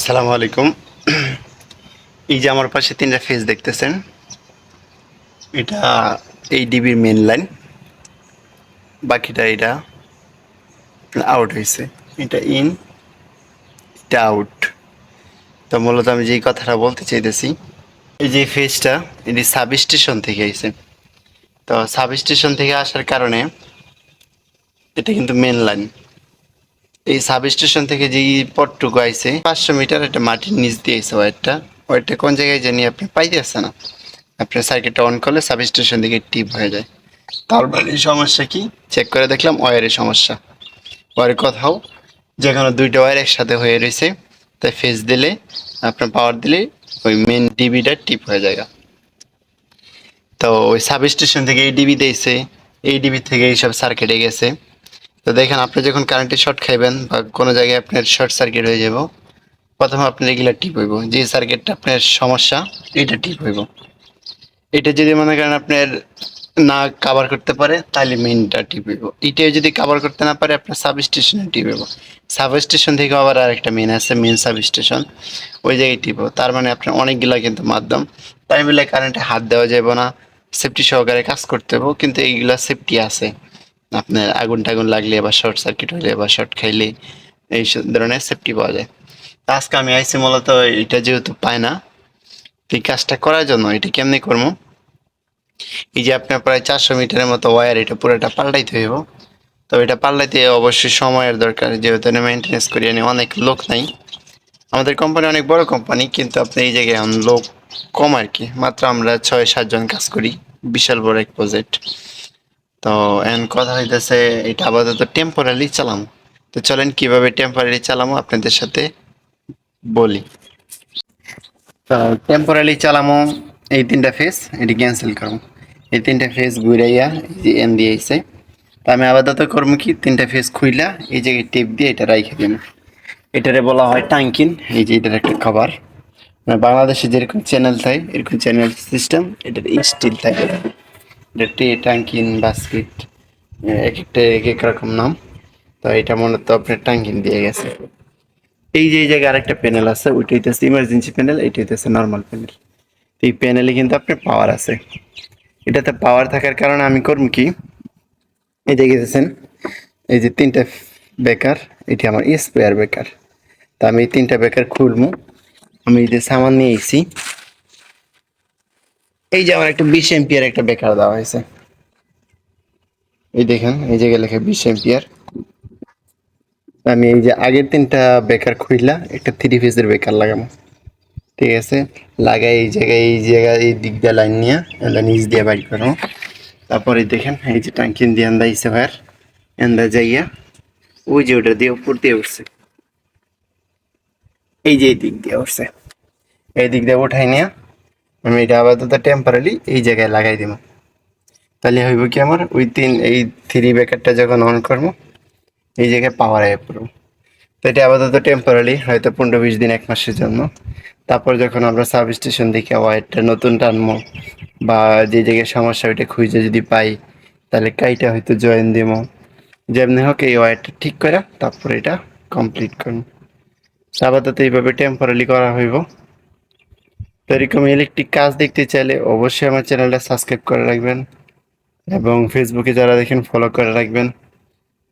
আসসালামু আলাইকুম। এই যে আমার পাশে তিনটা ফেজ দেখতেছেন, এটা এই ডিবির মেন লাইন বাকিটা এটা আউট হয়েছে এটা ইন এটা আউট তো মূলত আমি যেই কথাটা বলতে চাইতেছি, এই যে ফেজটা এটি সাব স্টেশন থেকে আইছে। তো সাব স্টেশন থেকে আসার কারণে এটা কিন্তু মেন লাইন এই সাব স্টেশন থেকে যে পটটুকু আইছে, পাঁচশো মিটার একটা মাটির নিচ দিয়ে আইছে ওয়ারটা। ওয়ারটা কোন জায়গায় জানি আপনি পাইতে আসছে না। আপনার সার্কিটটা অন করলে সাব স্টেশন থেকে টিপ হয়ে যায়। তারপর এই সমস্যা কি? চেক করে দেখলাম ওয়ারের সমস্যা। ওয়ারের কোথাও, যেখানে দুইটা ওয়ার একসাথে হয়ে রয়েছে, তাই ফেস দিলে, আপনার পাওয়ার দিলে ওই মেন ডিবিটা টিপ হয়ে যায়। তো ওই সাব স্টেশন থেকে এই ডিবি দিয়েছে এই ডিবি থেকে এইসব সার্কিটে গেছে। তো দেখেন, আপনি যখন কারেন্টে শর্ট খাইবেন বা কোনো জায়গায় আপনার শর্ট সার্কিট হয়ে যাব, প্রথমে আপনি রেগুলার টিপ হইব। যে সার্কিটটা আপনার সমস্যা, এটা টিপ হইব। এটা যদি মনে করেন আপনার না কাভার করতে পারে, তাহলে মেনটা টিপ হইব। এটা যদি কাভার করতে না পারে, আপনার সাব স্টেশনে টিপ হইব। সাব স্টেশন থেকে আবার আরেকটা মেন আছে মেন সাব স্টেশন ওই জায়গায় টিপ তার মানে আপনার অনেকগুলা কিন্তু মাধ্যম। তাই বলে কারেন্টে হাত দেওয়া যাবে না। সেফটি সহকারে কাজ করতে হবে কিন্তু এইগুলা সেফটি আছে। আপনার আগুন টাগুন লাগলে বা শর্ট সার্কিট হলে বা শর্ট খাইলে এই ধরনের সেফটি পাওয়া যায়। আজকে আমি আইসি মূলত এটা যেহেতু পায় না এই কাজটা করার জন্য এটা কেমনি করব? এই যে আপনার প্রায় চারশো মিটারের মতো ওয়্যার এটা পুরোটা পাল্টাইতে হইব। তো এটা পাল্টাইতে অবশ্যই সময়ের দরকার, যেহেতু মেনটেন্স করি আনি অনেক লোক নাই। আমাদের কোম্পানি অনেক বড় কোম্পানি কিন্তু আপনি এই জায়গায় লোক কম আর কি। মাত্র আমরা ছয় সাতজন কাজ করি, বিশাল বড় এক প্রজেক্ট তো এখন কথা হইতেছে, এটা আপাতত টেম্পোরারি চালামো। তো চলেন, কীভাবে টেম্পোরারি চালামো আপনাদের সাথে বলি। তো টেম্পোরারি চালামো, এই তিনটা ফেস এটি ক্যান্সেল করব এই তিনটা ফেস ঘুরাইয়া, এই এন দিয়ে আইছে। তো আমি আপাতত করব কি, তিনটা ফেস খুইলা, এই জায়গায় টেপ দিয়ে এটা রাইখে দিব এটারে বলা হয় টাঙ্কিন, এই যে এটার একটা খাবার মানে বাংলাদেশে যেরকম চ্যানেল থাকে, এরকম চ্যানেল সিস্টেম এটার স্টিল থাকে। এটা টে টাঙ্কিন বাস্কেট এক একটা এক এক রকম নাম। তো এটা মনে মূলত আপনার টাঙ্কিন দিয়ে গেছে। এই যে এই জায়গায় আরেকটা প্যানেল আছে, ওইটা হইতেছে ইমার্জেন্সি প্যানেল এইটা হইতেছে নর্মাল প্যানেল তো এই প্যানেলে কিন্তু আপনার পাওয়ার আছে। এটাতে পাওয়ার থাকার কারণে আমি করব কি? এই যে গেছেন এই যে তিনটা বেকার, এটি আমার স্পেয়ার বেকার। তা আমি এই তিনটা বেকার খুলবো। আমি এই যে সামান নিয়ে এসেছি এই যে আমার একটা বিশ এম্পিয়ার একটা বেকার দেওয়া হয়েছে। এই দেখেন, এই জায়গায় লেখা বিশ এম্পিয়ার আমি এই যে আগের তিনটা বেকার খুইলা একটা থ্রি পিসের বেকার লাগাবো ঠিক আছে? লাগাই এই জায়গায় এই জায়গায়, এই দিক দিয়ে লাইন নিয়ে এটা নিচ দিয়ে বাইর করো তারপরে দেখেন, এই যে টাঙ্কিন দিয়ে আন্দা ইসে ভাইয়ের। আন্দা যাইয়া, ওই যে ওটা দিয়ে উপর দিয়ে উঠছে। এই যে এই দিক দিয়ে উঠছে। এই দিক দিয়ে উঠাই নিয়ে আমি এটা আপাতত টেম্পারারি এই জায়গায় লাগাই দিব। তাহলে হইব কি আমার? ওই তিন, এই থ্রি ব্যাকারটা যখন অন করব, এই জায়গায় পাওয়ার আয় পড়ব। তো এটা আপাতত টেম্পোরারি হয়তো পনেরো বিশ দিন, এক মাসের জন্য। তারপর যখন আমরা সাব স্টেশন দেখে ওয়ারটা নতুন টানবো, বা যে জায়গায় সমস্যা, ওইটা খুঁজে যদি পাই, তাহলে কাইটা হয়তো জয়েন দিব। যেমনি হোক, এই ওয়ারটা ঠিক করে তারপর এটা কমপ্লিট করব। তো আপাতত এইভাবে টেম্পোরারি করা হইব। তো এরকম ইলেকট্রিক কাজ দেখতে চাইলে অবশ্যই আমার চ্যানেলটা সাবস্ক্রাইব করে রাখবেন এবং ফেসবুকে যারা দেখেন ফলো করে রাখবেন।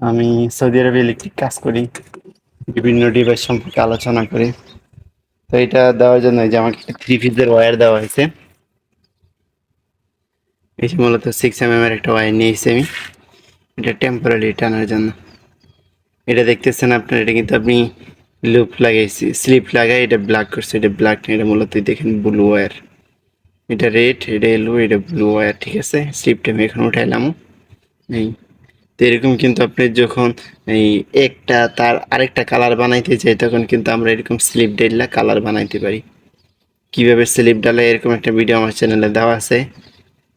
আমি সৌদি আরবে ইলেকট্রিক কাজ করি, বিভিন্ন ডিভাইস সম্পর্কে আলোচনা করি। তো এটা দেওয়ার জন্য যে আমাকে থ্রি পিসের ওয়্যার দেওয়া হয়েছে। এই মূলত সিক্স এম এম এর একটা ওয়্যার নিয়েছি আমি। এটা টেম্পোরারি টানার জন্য। এটা দেখতেছেন আপনার, এটা কিন্তু আপনি লুপ লাগাইছি, স্লিপ লাগাই, এটা ব্ল্যাক করছে, এটা ব্ল্যাক না, এটা মূলত দেখেন ব্লু ওয়্যার এটা রেড এটা এলো এটা ব্লু ওয়্যার ঠিক আছে? স্লিপটা আমি এখন উঠাইলাম। এই, তো এরকম কিন্তু আপনি যখন এই একটা তার আরেকটা কালার বানাইতে চাই, তখন কিন্তু আমরা এরকম স্লিপ ডাইলা কালার বানাইতে পারি। কীভাবে স্লিপ ডালে এরকম একটা ভিডিও আমার চ্যানেলে দেওয়া আছে,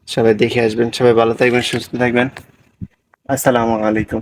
সবাই দেখে আসবেন। সবাই ভালো থাকবেন, সুস্থ থাকবেন। আসসালামু আলাইকুম।